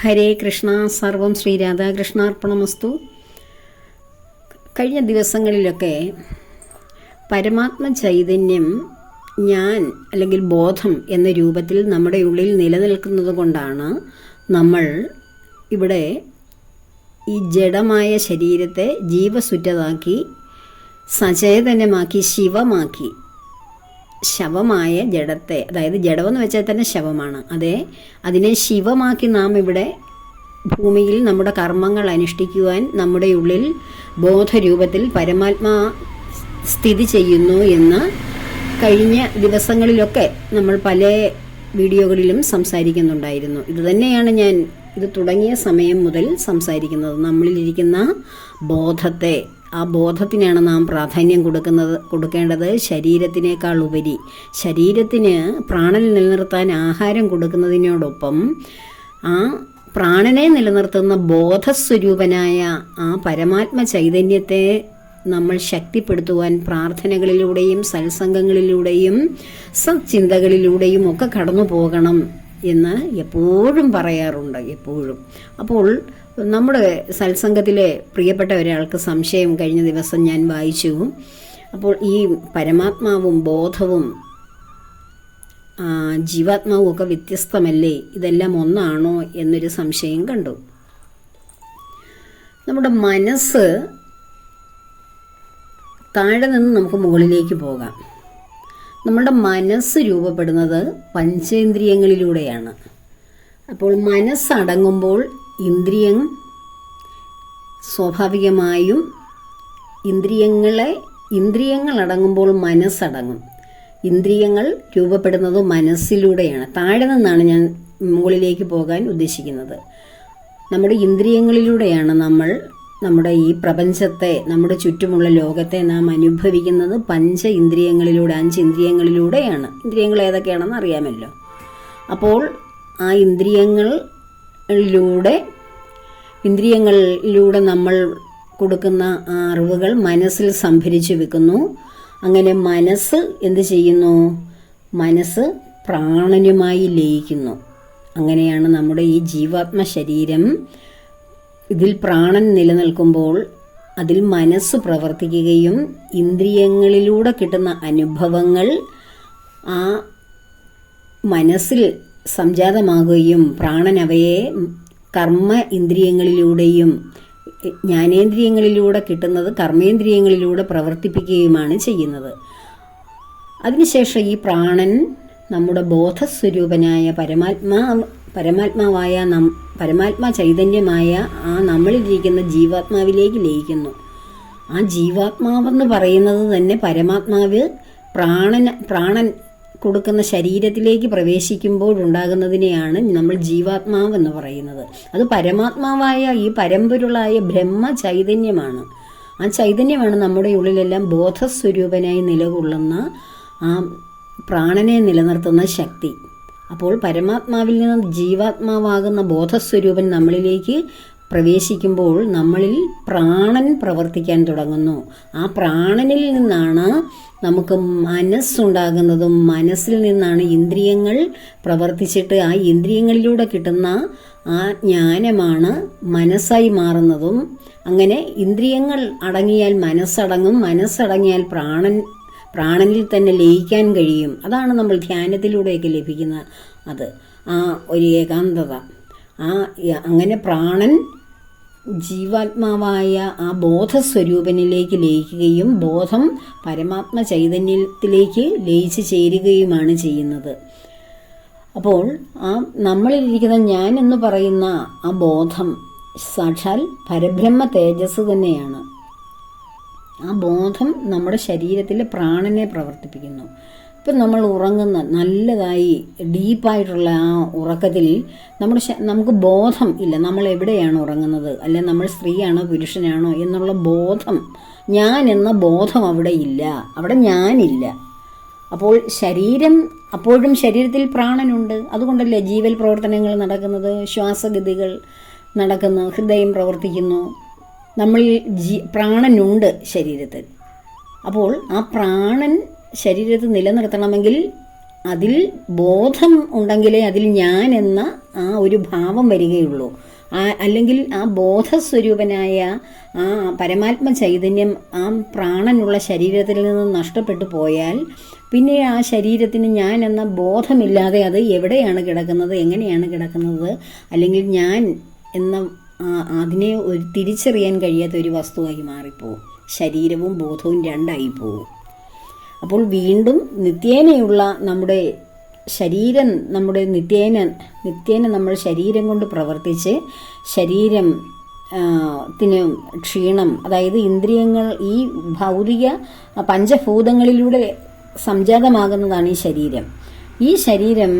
ഹരേ കൃഷ്ണ സർവം ശ്രീ രാധാകൃഷ്ണാർപ്പണമസ്തു. കഴിഞ്ഞ ദിവസങ്ങളിലൊക്കെ പരമാത്മ ചൈതന്യം ഞാൻ അല്ലെങ്കിൽ ബോധം എന്ന രൂപത്തിൽ നമ്മുടെ ഉള്ളിൽ നിലനിൽക്കുന്നത് കൊണ്ടാണ് നമ്മൾ ഇവിടെ ഈ ജഡമായ ശരീരത്തെ ജീവസുറ്റതാക്കി സചേതനമാക്കി ശിവമാക്കി ശവമായ ജഡത്തെ അതായത് ജഡമെന്ന് വെച്ചാൽ തന്നെ ശവമാണ്. അതെ അതിനെ ശിവമാക്കി നാം ഇവിടെ ഭൂമിയിൽ നമ്മുടെ കർമ്മങ്ങൾ അനുഷ്ഠിക്കുവാൻ നമ്മുടെ ഉള്ളിൽ ബോധരൂപത്തിൽ പരമാത്മാ സ്ഥിതി ചെയ്യുന്നു എന്ന് കഴിഞ്ഞ ദിവസങ്ങളിലൊക്കെ നമ്മൾ പല വീഡിയോകളിലും സംസാരിക്കുന്നുണ്ടായിരുന്നു. ഇത് തന്നെയാണ് ഞാൻ ഇത് തുടങ്ങിയ സമയം മുതൽ സംസാരിക്കുന്നത്. നമ്മളിലിരിക്കുന്ന ബോധത്തെ ആ ബോധത്തിനാണ് നാം പ്രാധാന്യം കൊടുക്കുന്നത് കൊടുക്കേണ്ടത് ശരീരത്തിനേക്കാൾ ഉപരി. ശരീരത്തിന് പ്രാണൻ നിലനിർത്താൻ ആഹാരം കൊടുക്കുന്നതിനോടൊപ്പം ആ പ്രാണനെ നിലനിർത്തുന്ന ബോധസ്വരൂപനായ ആ പരമാത്മ ചൈതന്യത്തെ നമ്മൾ ശക്തിപ്പെടുത്തുവാൻ പ്രാർത്ഥനകളിലൂടെയും സത്സംഗങ്ങളിലൂടെയും സത്ചിന്തകളിലൂടെയും ഒക്കെ കടന്നു പോകണം എന്ന് എപ്പോഴും പറയാറുണ്ട് എപ്പോഴും. അപ്പോൾ നമ്മുടെ സത്സംഗത്തിലെ പ്രിയപ്പെട്ട ഒരാൾക്ക് സംശയം കഴിഞ്ഞ ദിവസം ഞാൻ വായിച്ചു. അപ്പോൾ ഈ പരമാത്മാവും ബോധവും ജീവാത്മാവും ഒക്കെ വ്യത്യസ്തമല്ലേ? ഇതെല്ലാം ഒന്നാണോ എന്നൊരു സംശയം കണ്ടു. നമ്മുടെ മനസ്സ് താഴെ നിന്ന് നമുക്ക് മുകളിലേക്ക് പോകാം. നമ്മുടെ മനസ്സ് രൂപപ്പെടുന്നത് പഞ്ചേന്ദ്രിയങ്ങളിലൂടെയാണ്. അപ്പോൾ മനസ്സടങ്ങുമ്പോൾ ഇന്ദ്രിയം സ്വാഭാവികമായും ഇന്ദ്രിയങ്ങളെ ഇന്ദ്രിയങ്ങൾ അടങ്ങുമ്പോൾ മനസ്സടങ്ങും. ഇന്ദ്രിയങ്ങൾ രൂപപ്പെടുന്നത് മനസ്സിലൂടെയാണ്. താഴെ നിന്നാണ് ഞാൻ മുകളിലേക്ക് പോകാൻ ഉദ്ദേശിക്കുന്നത്. നമ്മുടെ ഇന്ദ്രിയങ്ങളിലൂടെയാണ് നമ്മൾ നമ്മുടെ ഈ പ്രപഞ്ചത്തെ നമ്മുടെ ചുറ്റുമുള്ള ലോകത്തെ നാം അനുഭവിക്കുന്നത് പഞ്ച ഇന്ദ്രിയങ്ങളിലൂടെ അഞ്ച് ഇന്ദ്രിയങ്ങളിലൂടെയാണ്. ഇന്ദ്രിയങ്ങൾ ഏതൊക്കെയാണെന്ന് അറിയാമല്ലോ. അപ്പോൾ ആ ഇന്ദ്രിയങ്ങളിലൂടെ ഇന്ദ്രിയങ്ങളിലൂടെ നമ്മൾ കൊടുക്കുന്ന അറിവുകൾ മനസ്സിൽ സംഭരിച്ചു വെക്കുന്നു. അങ്ങനെ മനസ്സ് എന്ത് ചെയ്യുന്നു? മനസ്സ് പ്രാണനുമായി ലയിക്കുന്നു. അങ്ങനെയാണ് നമ്മുടെ ഈ ജീവാത്മ ശരീരം. ഇതിൽ പ്രാണൻ നിലനിൽക്കുമ്പോൾ അതിൽ മനസ്സ് പ്രവർത്തിക്കുകയും ഇന്ദ്രിയങ്ങളിലൂടെ കിട്ടുന്ന അനുഭവങ്ങൾ ആ മനസ്സിൽ സംജാതമാകുകയും പ്രാണൻ അവയെ കർമ്മ ഇന്ദ്രിയങ്ങളിലൂടെയും ജ്ഞാനേന്ദ്രിയങ്ങളിലൂടെ കിട്ടുന്നത് കർമ്മേന്ദ്രിയങ്ങളിലൂടെ പ്രവർത്തിപ്പിക്കുകയുമാണ് ചെയ്യുന്നത്. അതിനുശേഷം ഈ പ്രാണൻ നമ്മുടെ ബോധസ്വരൂപനായ പരമാത്മാ പരമാത്മാവായ നം പരമാത്മാ ചൈതന്യമായ ആ നമ്മളിരിക്കുന്ന ജീവാത്മാവിലേക്ക് ലയിക്കുന്നു. ആ ജീവാത്മാവെന്ന് പറയുന്നത് തന്നെ പരമാത്മാവ് പ്രാണൻ പ്രാണൻ കൊടുക്കുന്ന ശരീരത്തിലേക്ക് പ്രവേശിക്കുമ്പോഴുണ്ടാകുന്നതിനെയാണ് നമ്മൾ ജീവാത്മാവ് എന്ന് പറയുന്നത്. അത് പരമാത്മാവായ ഈ പരമ്പരുളായ ബ്രഹ്മ ചൈതന്യമാണ്. ആ ചൈതന്യമാണ് നമ്മുടെ ഉള്ളിലെല്ലാം ബോധസ്വരൂപനായി നിലകൊള്ളുന്ന ആ പ്രാണനെ നിലനിർത്തുന്ന ശക്തി. അപ്പോൾ പരമാത്മാവിൽ നിന്ന് ജീവാത്മാവാകുന്ന ബോധസ്വരൂപൻ നമ്മളിലേക്ക് പ്രവേശിക്കുമ്പോൾ നമ്മളിൽ പ്രാണൻ പ്രവർത്തിക്കാൻ തുടങ്ങുന്നു. ആ പ്രാണനിൽ നിന്നാണ് നമുക്ക് മനസ്സുണ്ടാകുന്നതും മനസ്സിൽ നിന്നാണ് ഇന്ദ്രിയങ്ങൾ പ്രവർത്തിച്ചിട്ട് ആ ഇന്ദ്രിയങ്ങളിലൂടെ കിട്ടുന്ന ആ ജ്ഞാനമാണ് മനസ്സായി മാറുന്നതും. അങ്ങനെ ഇന്ദ്രിയങ്ങൾ അടങ്ങിയാൽ മനസ്സടങ്ങും മനസ്സടങ്ങിയാൽ പ്രാണൻ പ്രാണനിൽ തന്നെ ലയിക്കാൻ കഴിയും. അതാണ് നമ്മൾ ധ്യാനത്തിലൂടെയൊക്കെ ലഭിക്കുന്ന അത് ആ ഒരു ഏകാന്തത. ആ അങ്ങനെ പ്രാണൻ ജീവാത്മാവായ ആ ബോധസ്വരൂപനിലേക്ക് ലയിക്കുകയും ബോധം പരമാത്മ ചൈതന്യത്തിലേക്ക് ലയിച്ചു ചേരുകയുമാണ് ചെയ്യുന്നത്. അപ്പോൾ ആ നമ്മളിലിരിക്കുന്ന ഞാൻ എന്ന് പറയുന്ന ആ ബോധം സാക്ഷാൽ പരബ്രഹ്മ തേജസ് തന്നെയാണ്. ആ ബോധം നമ്മുടെ ശരീരത്തിലെ പ്രാണനെ പ്രവർത്തിപ്പിക്കുന്നു. ഇപ്പം നമ്മൾ ഉറങ്ങുന്ന നല്ലതായി ഡീപ്പായിട്ടുള്ള ആ ഉറക്കത്തിൽ നമ്മുടെ നമുക്ക് ബോധം ഇല്ല. നമ്മൾ എവിടെയാണ് ഉറങ്ങുന്നത്? അല്ലെ നമ്മൾ സ്ത്രീയാണോ പുരുഷനാണോ എന്നുള്ള ബോധം ഞാൻ എന്ന ബോധം അവിടെ ഇല്ല. അവിടെ ഞാനില്ല. അപ്പോൾ ശരീരം അപ്പോഴും ശരീരത്തിൽ പ്രാണനുണ്ട്. അതുകൊണ്ടല്ലേ ജീവൽ പ്രവർത്തനങ്ങൾ നടക്കുന്നത്? ശ്വാസഗതികൾ നടക്കുന്നു ഹൃദയം പ്രവർത്തിക്കുന്നു. നമ്മളിൽ ജീ പ്രാണനുണ്ട് ശരീരത്തിൽ. അപ്പോൾ ആ പ്രാണൻ ശരീരത്തിൽ നിലനിർത്തണമെങ്കിൽ അതിൽ ബോധം ഉണ്ടെങ്കിലേ അതിൽ ഞാൻ എന്ന ആ ഒരു ഭാവം വരികയുള്ളൂ. ആ അല്ലെങ്കിൽ ആ ബോധസ്വരൂപനായ ആ പരമാത്മ ചൈതന്യം ആ പ്രാണനുള്ള ശരീരത്തിൽ നിന്ന് നഷ്ടപ്പെട്ടു പോയാൽ പിന്നെ ആ ശരീരത്തിന് ഞാൻ എന്ന ബോധമില്ലാതെ അത് എവിടെയാണ് കിടക്കുന്നത് എങ്ങനെയാണ് കിടക്കുന്നത് അല്ലെങ്കിൽ ഞാൻ എന്ന അതിനെ ഒരു തിരിച്ചറിയാൻ കഴിയാത്ത ഒരു വസ്തുവായി മാറിപ്പോവും. ശരീരവും ബോധവും രണ്ടായി പോവും. അപ്പോൾ വീണ്ടും നിത്യേനയുള്ള നമ്മുടെ ശരീരം നമ്മുടെ നിത്യേന നിത്യേന നമ്മൾ ശരീരം കൊണ്ട് പ്രവർത്തിച്ച് ശരീരം ത്തിന് ക്ഷീണം അതായത് ഇന്ദ്രിയങ്ങൾ ഈ ഭൗതിക പഞ്ചഭൂതങ്ങളിലൂടെ സംജാതമാകുന്നതാണ് ഈ ശരീരം. ഈ ശരീരം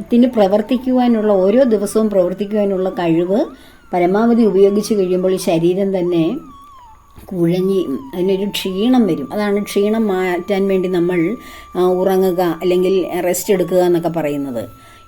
ത്തിന് പ്രവർത്തിക്കുവാനുള്ള ഓരോ ദിവസവും പ്രവർത്തിക്കുവാനുള്ള കഴിവ് പരമാവധി ഉപയോഗിച്ച് കഴിയുമ്പോൾ ഈ ശരീരം തന്നെ കുഴഞ്ഞി അതിനൊരു ക്ഷീണം വരും. അതാണ് ക്ഷീണം മാറ്റാൻ വേണ്ടി നമ്മൾ ഉറങ്ങുക അല്ലെങ്കിൽ റെസ്റ്റ് എടുക്കുക എന്നൊക്കെ പറയുന്നത്.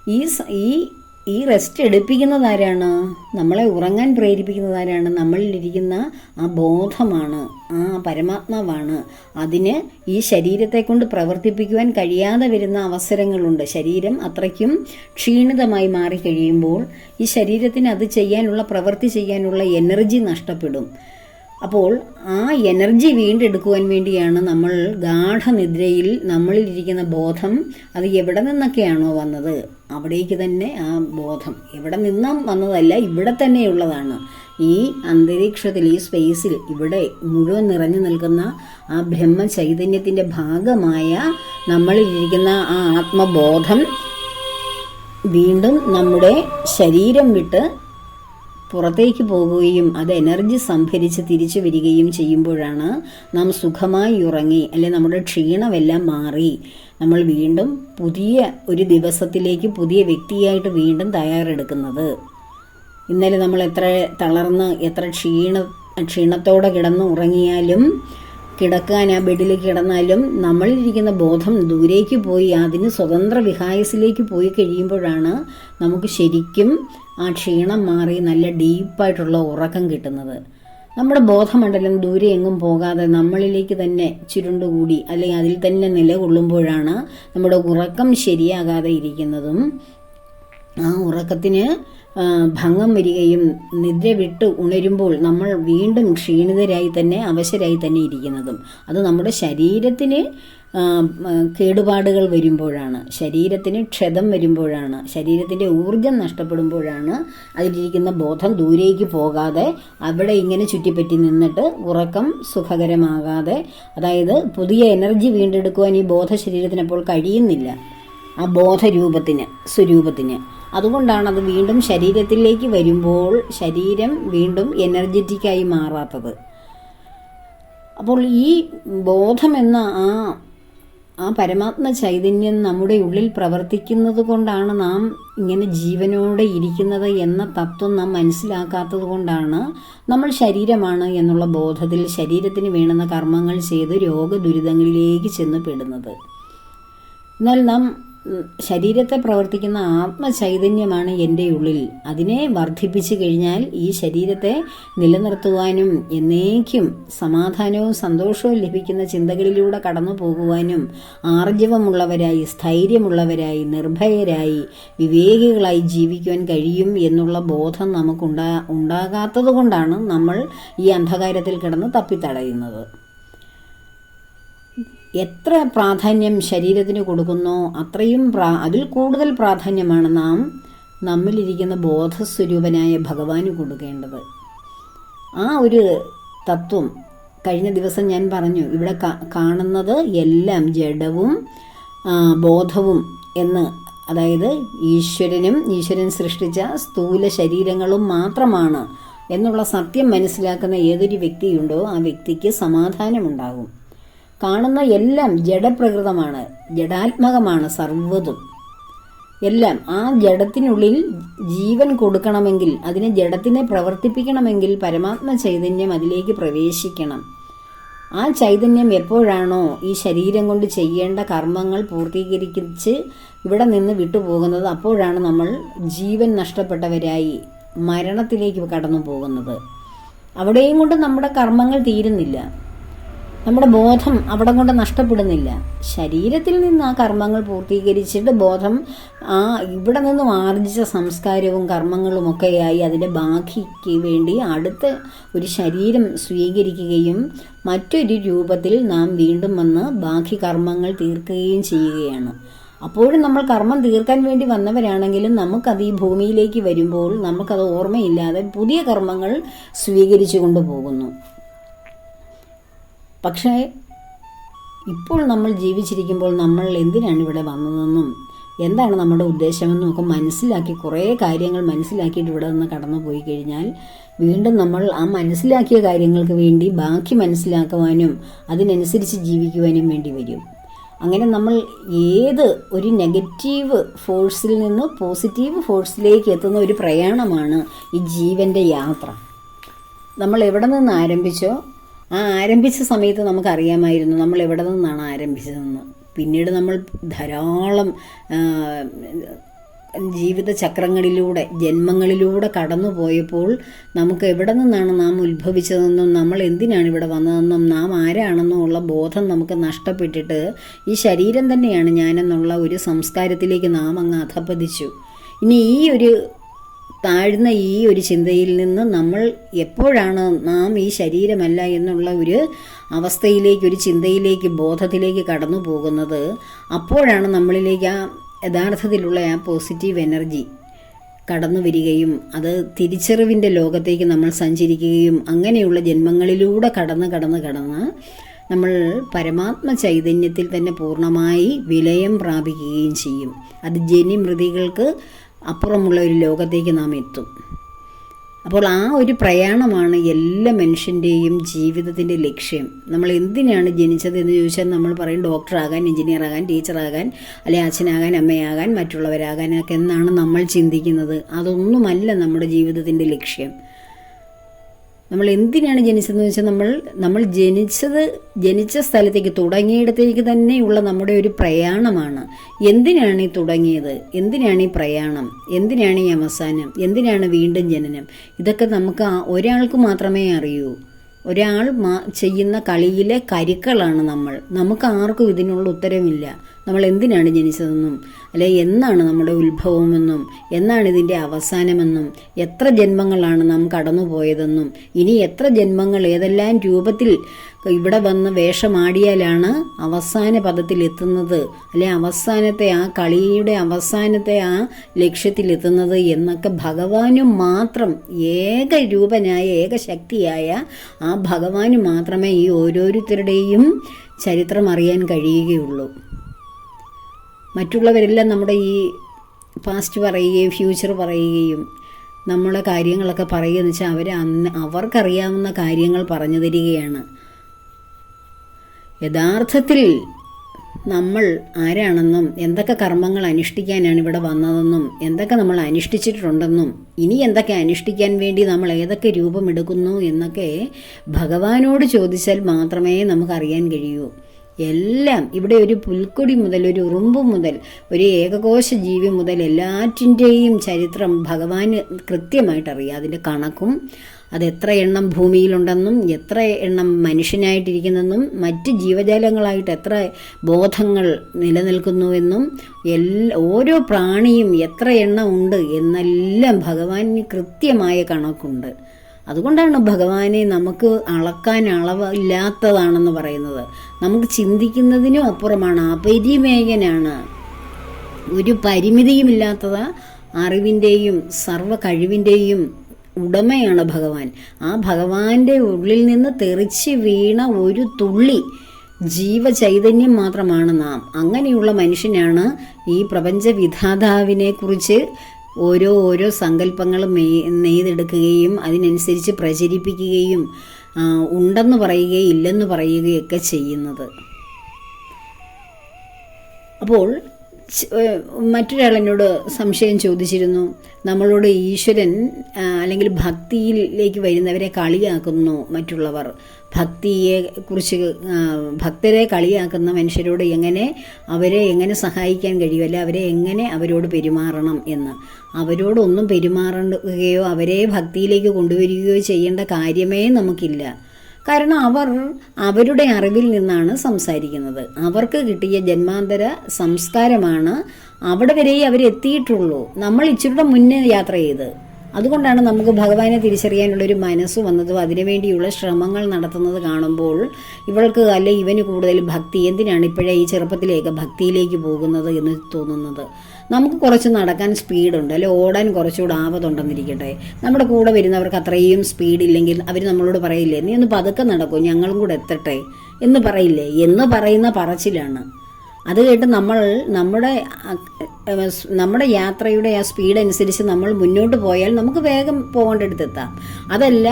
ഈ ഈ ഈ റെസ്റ്റ് എടുപ്പിക്കുന്നത് ആരാണ്? നമ്മളെ ഉറങ്ങാൻ പ്രേരിപ്പിക്കുന്നത് ആരാണ്? നമ്മളിലിരിക്കുന്ന ആ ബോധമാണ് ആ പരമാത്മാവാണ്. അതിന് ഈ ശരീരത്തെ കൊണ്ട് പ്രവർത്തിപ്പിക്കുവാൻ കഴിയാതെ വരുന്ന അവസരങ്ങളുണ്ട്. ശരീരം അത്രയ്ക്കും ക്ഷീണിതമായി മാറിക്കഴിയുമ്പോൾ ഈ ശരീരത്തിന് അത് ചെയ്യാനുള്ള പ്രവൃത്തി ചെയ്യാനുള്ള എനർജി നഷ്ടപ്പെടും. അപ്പോൾ ആ എനർജി വീണ്ടെടുക്കുവാൻ വേണ്ടിയാണ് നമ്മൾ ഗാഠനിദ്രയിൽ നമ്മളിലിരിക്കുന്ന ബോധം അത് എവിടെ നിന്നൊക്കെയാണോ വന്നത്? അവിടേക്ക് തന്നെ ആ ബോധം. എവിടെ നിന്നും വന്നതല്ല ഇവിടെ തന്നെയുള്ളതാണ് ഈ അന്തരീക്ഷത്തിൽ ഈ സ്പേസിൽ ഇവിടെ മുഴുവൻ നിറഞ്ഞു നിൽക്കുന്ന ആ ബ്രഹ്മ ചൈതന്യത്തിന്റെ ഭാഗമായ നമ്മളിലിരിക്കുന്ന ആ ആത്മബോധം വീണ്ടും നമ്മുടെ ശരീരം വിട്ട് പുറത്തേക്ക് പോകുകയും അത് എനർജി സംഭരിച്ച് തിരിച്ചു വരികയും ചെയ്യുമ്പോഴാണ് നാം സുഖമായി ഉറങ്ങി അല്ലെ നമ്മുടെ ക്ഷീണമെല്ലാം മാറി. നമ്മൾ വീണ്ടും പുതിയ ഒരു ദിവസത്തിലേക്ക് പുതിയ വ്യക്തിയായിട്ട് വീണ്ടും തയ്യാറെടുക്കുന്നത്. ഇന്നലെ നമ്മൾ എത്ര തളർന്ന് എത്ര ക്ഷീണ ക്ഷീണത്തോടെ കിടന്ന് ഉറങ്ങിയാലും കിടക്കാൻ ആ ബെഡിൽ കിടന്നാലും നമ്മളിരിക്കുന്ന ബോധം ദൂരേക്ക് പോയി അതിന് സ്വതന്ത്ര വിഹായസിലേക്ക് പോയി കഴിയുമ്പോഴാണ് നമുക്ക് ശരിക്കും ആ ക്ഷീണം മാറി നല്ല ഡീപ്പായിട്ടുള്ള ഉറക്കം കിട്ടുന്നത്. നമ്മുടെ ബോധമണ്ഡലം ദൂരെ എങ്ങും പോകാതെ നമ്മളിലേക്ക് തന്നെ ചുരുണ്ടുകൂടി അല്ലെങ്കിൽ അതിൽ തന്നെ നിലകൊള്ളുമ്പോഴാണ് നമ്മുടെ ഉറക്കം ശരിയാകാതെ ഇരിക്കുന്നതും. ആ ഉറക്കത്തിന് ഭംഗം വരികയും നിദ്ര വിട്ട് ഉണരുമ്പോൾ നമ്മൾ വീണ്ടും ക്ഷീണിതരായി തന്നെ അവശരായി തന്നെ ഇരിക്കുന്നതും. അത് നമ്മുടെ ശരീരത്തിന് കേടുപാടുകൾ വരുമ്പോഴാണ്. ശരീരത്തിന് ക്ഷതം വരുമ്പോഴാണ്. ശരീരത്തിന്റെ ഊർജം നഷ്ടപ്പെടുമ്പോഴാണ് അതിലിരിക്കുന്ന ബോധം ദൂരേക്ക് പോകാതെ അവിടെ ഇങ്ങനെ ചുറ്റിപ്പറ്റി നിന്നിട്ട് ഉറക്കം സുഖകരമാകാതെ അതായത് പുതിയ എനർജി വീണ്ടെടുക്കുവാൻ ഈ ബോധ ശരീരത്തിന് അപ്പോൾ കഴിയുന്നില്ല. ആ ബോധരൂപത്തിന് സ്വരൂപത്തിന്. അതുകൊണ്ടാണ് അത് വീണ്ടും ശരീരത്തിലേക്ക് വരുമ്പോൾ ശരീരം വീണ്ടും എനർജറ്റിക്കായി മാറാത്തത്. അപ്പോൾ ഈ ബോധമെന്ന ആ ആ പരമാത്മ ചൈതന്യം നമ്മുടെ ഉള്ളിൽ പ്രവർത്തിക്കുന്നത് കൊണ്ടാണ് നാം ഇങ്ങനെ ജീവനോടെ ഇരിക്കുന്നത് എന്ന തത്വം നാം മനസ്സിലാക്കാത്തത് കൊണ്ടാണ് നമ്മൾ ശരീരമാണ് എന്നുള്ള ബോധത്തിൽ ശരീരത്തിന് വേണ്ടുന്ന കർമ്മങ്ങൾ ചെയ്ത് രോഗദുരിതങ്ങളിലേക്ക് ചെന്ന് പെടുന്നത്. എന്നാൽ നാം ശരീരത്തെ പ്രവർത്തിക്കുന്ന ആത്മചൈതന്യമാണ് എന്റെ ഉള്ളിൽ. അതിനെ വർദ്ധിപ്പിച്ചു കഴിഞ്ഞാൽ ഈ ശരീരത്തെ നിലനിർത്തുവാനും എന്നേക്കും സമാധാനവും സന്തോഷവും ലഭിക്കുന്ന ചിന്തകളിലൂടെ കടന്നു പോകുവാനും ആർജവമുള്ളവരായി സ്ഥൈര്യമുള്ളവരായി നിർഭയരായി വിവേകികളായി ജീവിക്കുവാൻ കഴിയും എന്നുള്ള ബോധം നമുക്കുണ്ടാ ഉണ്ടാകാത്തത് കൊണ്ടാണ് നമ്മൾ ഈ അന്ധകാരത്തിൽ കിടന്ന് തപ്പിത്തടയുന്നത്. എത്ര പ്രാധാന്യം ശരീരത്തിന് കൊടുക്കുന്നോ അത്രയും പ്രാ അതിൽ കൂടുതൽ പ്രാധാന്യമാണ് നാം നമ്മിലിരിക്കുന്ന ബോധസ്വരൂപനായ ഭഗവാന് കൊടുക്കേണ്ടത്. ആ ഒരു തത്വം കഴിഞ്ഞ ദിവസം ഞാൻ പറഞ്ഞു ഇവിടെ കാണുന്നത് എല്ലാം ജഡവും ബോധവും എന്ന് അതായത് ഈശ്വരനും ഈശ്വരൻ സൃഷ്ടിച്ച സ്ഥൂല ശരീരങ്ങളും മാത്രമാണ് എന്നുള്ള സത്യം മനസ്സിലാക്കുന്ന ഏതൊരു വ്യക്തിയുണ്ടോ ആ വ്യക്തിക്ക് സമാധാനമുണ്ടാകും. കാണുന്ന എല്ലാം ജഡപ്രകൃതമാണ് ജഡാത്മകമാണ് സർവതും. എല്ലാം ആ ജഡത്തിനുള്ളിൽ ജീവൻ കൊടുക്കണമെങ്കിൽ അതിനെ ജഡത്തിനെ പ്രവർത്തിപ്പിക്കണമെങ്കിൽ പരമാത്മ ചൈതന്യം അതിലേക്ക് പ്രവേശിക്കണം. ആ ചൈതന്യം എപ്പോഴാണോ ഈ ശരീരം കൊണ്ട് ചെയ്യേണ്ട കർമ്മങ്ങൾ പൂർത്തീകരിച്ച് ഇവിടെ നിന്ന് വിട്ടുപോകുന്നത് അപ്പോഴാണ് നമ്മൾ ജീവൻ നഷ്ടപ്പെട്ടവരായി മരണത്തിലേക്ക് കടന്നു പോകുന്നത് അവിടെയും കൊണ്ട് നമ്മുടെ കർമ്മങ്ങൾ തീരുന്നില്ല. നമ്മുടെ ബോധം അവിടെ കൊണ്ട് നഷ്ടപ്പെടുന്നില്ല. ശരീരത്തിൽ നിന്ന് ആ കർമ്മങ്ങൾ പൂർത്തീകരിച്ചിട്ട് ബോധം ആ ഇവിടെ നിന്നും ആർജിച്ച സംസ്കാരവും കർമ്മങ്ങളും ഒക്കെയായി അതിന്റെ ബാക്കിക്ക് വേണ്ടി അടുത്ത ഒരു ശരീരം സ്വീകരിക്കുകയും മറ്റൊരു രൂപത്തിൽ നാം വീണ്ടും വന്ന് ബാക്കി കർമ്മങ്ങൾ തീർക്കുകയും ചെയ്യുകയാണ്. അപ്പോഴും നമ്മൾ കർമ്മം തീർക്കാൻ വേണ്ടി വന്നവരാണെങ്കിലും നമുക്കത് ഈ ഭൂമിയിലേക്ക് വരുമ്പോൾ നമുക്കത് ഓർമ്മയില്ലാതെ പുതിയ കർമ്മങ്ങൾ സ്വീകരിച്ചു കൊണ്ടുപോകുന്നു. പക്ഷേ ഇപ്പോൾ നമ്മൾ ജീവിച്ചിരിക്കുമ്പോൾ നമ്മൾ എന്തിനാണ് ഇവിടെ വന്നതെന്നും എന്താണ് നമ്മുടെ ഉദ്ദേശമെന്നും ഒക്കെ മനസ്സിലാക്കി കുറേ കാര്യങ്ങൾ മനസ്സിലാക്കിയിട്ട് ഇവിടെ നിന്ന് കടന്നു പോയി കഴിഞ്ഞാൽ വീണ്ടും നമ്മൾ ആ മനസ്സിലാക്കിയ കാര്യങ്ങൾക്ക് വേണ്ടി ബാക്കി മനസ്സിലാക്കുവാനും അതിനനുസരിച്ച് ജീവിക്കുവാനും വേണ്ടി വരും. അങ്ങനെ നമ്മൾ ഏത് ഒരു നെഗറ്റീവ് ഫോഴ്സിൽ നിന്ന് പോസിറ്റീവ് ഫോഴ്സിലേക്ക് എത്തുന്ന ഒരു പ്രയാണമാണ് ഈ ജീവന്റെ യാത്ര. നമ്മൾ എവിടെ നിന്ന് ആരംഭിച്ചോ ആ ആരംഭിച്ച സമയത്ത് നമുക്കറിയാമായിരുന്നു നമ്മൾ എവിടെ നിന്നാണ് ആരംഭിച്ചതെന്ന്. പിന്നീട് നമ്മൾ ധാരാളം ജീവിത ചക്രങ്ങളിലൂടെ ജന്മങ്ങളിലൂടെ കടന്നു പോയപ്പോൾ നമുക്ക് എവിടെ നിന്നാണ് നാം ഉത്ഭവിച്ചതെന്നും നമ്മൾ എന്തിനാണ് ഇവിടെ വന്നതെന്നും നാം ആരാണെന്നും ഉള്ള ബോധം നമുക്ക് നഷ്ടപ്പെട്ടിട്ട് ഈ ശരീരം തന്നെയാണ് ഞാനെന്നുള്ള ഒരു സംസ്കാരത്തിലേക്ക് നാം അങ്ങ് അധപ്പതിച്ചു ഇനി ഈ ഒരു താഴ്ന്ന ഈ ഒരു ചിന്തയിൽ നിന്ന് നമ്മൾ എപ്പോഴാണ് നാം ഈ ശരീരമല്ല എന്നുള്ള ഒരു അവസ്ഥയിലേക്ക് ഒരു ചിന്തയിലേക്ക് ബോധത്തിലേക്ക് കടന്നു പോകുന്നത് അപ്പോഴാണ് നമ്മളിലേക്ക് ആ യഥാർത്ഥത്തിലുള്ള ആ പോസിറ്റീവ് എനർജി കടന്നു വരികയും അത് തിരിച്ചറിവിന്റെ ലോകത്തേക്ക് നമ്മൾ സഞ്ചരിക്കുകയും അങ്ങനെയുള്ള ജന്മങ്ങളിലൂടെ കടന്ന് കടന്ന് കടന്ന് നമ്മൾ പരമാത്മ ചൈതന്യത്തിൽ തന്നെ പൂർണമായി വിലയം പ്രാപിക്കുകയും ചെയ്യും. അത് ജനിമൃതികൾക്ക് അപ്പുറമുള്ള ഒരു ലോകത്തേക്ക് നാം എത്തും. അപ്പോൾ ആ ഒരു പ്രയാണമാണ് എല്ലാ മനുഷ്യന്റെയും ജീവിതത്തിന്റെ ലക്ഷ്യം. നമ്മൾ എന്തിനാണ് ജനിച്ചത് എന്ന് ചോദിച്ചാൽ നമ്മൾ പറയും ഡോക്ടറാകാൻ എഞ്ചിനീയറാകാൻ ടീച്ചറാകാൻ അല്ലെ അച്ഛനാകാൻ അമ്മയാകാൻ മറ്റുള്ളവരാകാനൊക്കെ എന്നാണ് നമ്മൾ ചിന്തിക്കുന്നത്. അതൊന്നുമല്ല നമ്മുടെ ജീവിതത്തിന്റെ ലക്ഷ്യം. നമ്മൾ എന്തിനാണ് ജനിച്ചതെന്ന് വെച്ചാൽ നമ്മൾ നമ്മൾ ജനിച്ചത് ജനിച്ച സ്ഥലത്തേക്ക് തുടങ്ങിയിടത്തേക്ക് തന്നെയുള്ള നമ്മുടെ ഒരു പ്രയാണമാണ്. എന്തിനാണ് ഈ തുടങ്ങിയത്? എന്തിനാണ് ഈ പ്രയാണം? എന്തിനാണ് ഈ അവസാനം? എന്തിനാണ് വീണ്ടും ജനനം? ഇതൊക്കെ നമുക്ക് ഒരാൾക്ക് മാത്രമേ അറിയൂ. ഒരാൾ ചെയ്യുന്ന കളിയിലെ കരുക്കളാണ് നമ്മൾ. നമുക്ക് ആർക്കും ഇതിനുള്ള ഉത്തരമില്ല. നമ്മൾ എന്തിനാണ് ജനിച്ചതെന്നും അല്ലെ എന്നാണ് നമ്മുടെ ഉത്ഭവമെന്നും എന്നാണ് ഇതിന്റെ അവസാനമെന്നും എത്ര ജന്മങ്ങളാണ് നാം കടന്നുപോയതെന്നും ഇനി എത്ര ജന്മങ്ങൾ ഏതെല്ലാം രൂപത്തിൽ ഇവിടെ വന്ന് വേഷമാടിയാലാണ് അവസാന പദത്തിൽ എത്തുന്നത് അല്ലെ അവസാനത്തെ ആ കളിയുടെ അവസാനത്തെ ആ ലക്ഷ്യത്തിലെത്തുന്നത് എന്നൊക്കെ ഭഗവാനും മാത്രം ഏക രൂപനായ ഏകശക്തിയായ ആ ഭഗവാന് മാത്രമേ ഈ ഓരോരുത്തരുടെയും ചരിത്രം അറിയാൻ കഴിയുകയുള്ളൂ. മറ്റുള്ളവരെല്ലാം നമ്മുടെ ഈ പാസ്റ്റ് പറയുകയും ഫ്യൂച്ചർ പറയുകയും നമ്മളെ കാര്യങ്ങളൊക്കെ പറയുകയെന്ന് വെച്ചാൽ അവർ അന്ന് അവർക്കറിയാവുന്ന കാര്യങ്ങൾ പറഞ്ഞു തരികയാണ്. യഥാർത്ഥത്തിൽ നമ്മൾ ആരാണെന്നും എന്തൊക്കെ കർമ്മങ്ങൾ അനുഷ്ഠിക്കാനാണ് ഇവിടെ വന്നതെന്നും എന്തൊക്കെ നമ്മൾ അനുഷ്ഠിച്ചിട്ടുണ്ടെന്നും ഇനി എന്തൊക്കെ അനുഷ്ഠിക്കാൻ വേണ്ടി നമ്മൾ ഏതൊക്കെ രൂപമെടുക്കുന്നു എന്നൊക്കെ ഭഗവാനോട് ചോദിച്ചാൽ മാത്രമേ നമുക്കറിയാൻ കഴിയൂ. എല്ലാം ഇവിടെ ഒരു പുൽക്കൊടി മുതൽ ഒരു ഉറുമ്പ് മുതൽ ഒരു ഏകകോശ ജീവി മുതൽ എല്ലാറ്റിന്റെയും ചരിത്രം ഭഗവാന് കൃത്യമായിട്ട് അറിയാം അതിന്റെ കണക്കും അത് എത്ര എണ്ണം ഭൂമിയിലുണ്ടെന്നും എത്ര എണ്ണം മനുഷ്യനായിട്ടിരിക്കുന്നെന്നും മറ്റ് ജീവജാലങ്ങളായിട്ട് എത്ര ബോധങ്ങൾ നിലനിൽക്കുന്നുവെന്നും എല്ലാ ഓരോ പ്രാണിയും എത്ര എണ്ണം ഉണ്ട് എന്നെല്ലാം ഭഗവാന് കൃത്യമായ കണക്കുണ്ട്. അതുകൊണ്ടാണ് ഭഗവാനെ നമുക്ക് അളക്കാൻ അളവില്ലാത്തതാണെന്ന് പറയുന്നത്. നമുക്ക് ചിന്തിക്കുന്നതിനും അപ്പുറമാണ്. അപരിമേകനാണ് ഒരു പരിമിതിയുമില്ലാത്തത് അറിവിന്റെയും സർവ കഴിവിന്റെയും ഉടമയാണ് ഭഗവാൻ. ആ ഭഗവാന്റെ ഉള്ളിൽ നിന്ന് തെറിച്ച് വീണ ഒരു തുള്ളി ജീവചൈതന്യം മാത്രമാണ് നാം. അങ്ങനെയുള്ള മനുഷ്യനാണ് ഈ പ്രപഞ്ച വിധാതാവിനെ കുറിച്ച് ഓരോ ഓരോ സങ്കല്പങ്ങളും നെയ്തെടുക്കുകയും അതിനനുസരിച്ച് പ്രചരിപ്പിക്കുകയും ഉണ്ടെന്ന് പറയുകയും ഇല്ലെന്ന് പറയുകയൊക്കെ ചെയ്യുന്നത്. അപ്പോൾ മറ്റൊരാളെന്നോട് സംശയം ചോദിച്ചിരുന്നു. നമ്മളോട് ഈശ്വരൻ അല്ലെങ്കിൽ ഭക്തിയിലേക്ക് വരുന്നവരെ കളിയാക്കുന്നു മറ്റുള്ളവർ. ഭക്തിയെ കുറിച്ച് ഭക്തരെ കളിയാക്കുന്ന മനുഷ്യരോട് എങ്ങനെ അവരെ എങ്ങനെ സഹായിക്കാൻ കഴിയുമല്ല അവരെ എങ്ങനെ അവരോട് പെരുമാറണം എന്ന്? അവരോടൊന്നും പെരുമാറുകയോ അവരെ ഭക്തിയിലേക്ക് കൊണ്ടുവരികയോ ചെയ്യേണ്ട കാര്യമേ നമുക്കില്ല. കാരണം അവർ അവരുടെ അറിവിൽ നിന്നാണ് സംസാരിക്കുന്നത്. അവർക്ക് കിട്ടിയ ജന്മാന്തര സംസ്കാരമാണ് അവിടെ വരെയേ അവരെത്തിയിട്ടുള്ളൂ. നമ്മൾ ഇച്ചിരുടെ മുന്നേ യാത്ര ചെയ്ത്. അതുകൊണ്ടാണ് നമുക്ക് ഭഗവാനെ തിരിച്ചറിയാനുള്ള ഒരു മനസ്സ് വന്നതും അതിനുവേണ്ടിയുള്ള ശ്രമങ്ങൾ നടത്തുന്നത് കാണുമ്പോൾ ഇവൾക്ക് അല്ലെ ഇവന് കൂടുതൽ ഭക്തി? എന്തിനാണ് ഇപ്പോഴേ ഈ ചെറുപ്പത്തിലേക്ക് ഭക്തിയിലേക്ക് പോകുന്നത് എന്ന് തോന്നുന്നത്? നമുക്ക് കുറച്ച് നടക്കാൻ സ്പീഡുണ്ട്. അല്ലെ ഓടാൻ കുറച്ചുകൂടെ ആവതുണ്ടെന്നിരിക്കട്ടെ നമ്മുടെ കൂടെ വരുന്നവർക്ക് അത്രയും സ്പീഡ് ഇല്ലെങ്കിൽ അവർ നമ്മളോട് പറയില്ലേ നീ ഒന്ന് പതുക്കെ നടക്കൂ ഞങ്ങളും കൂടെ എത്തട്ടെ എന്ന് പറയില്ലേ? എന്ന് പറയുന്ന പറച്ചിലാണ്. അത് കേട്ട് നമ്മൾ നമ്മുടെ നമ്മുടെ യാത്രയുടെ ആ സ്പീഡ് അനുസരിച്ച് നമ്മൾ മുന്നോട്ട് പോയാൽ നമുക്ക് വേഗം പോകേണ്ടടുത്തെത്താം. അതല്ല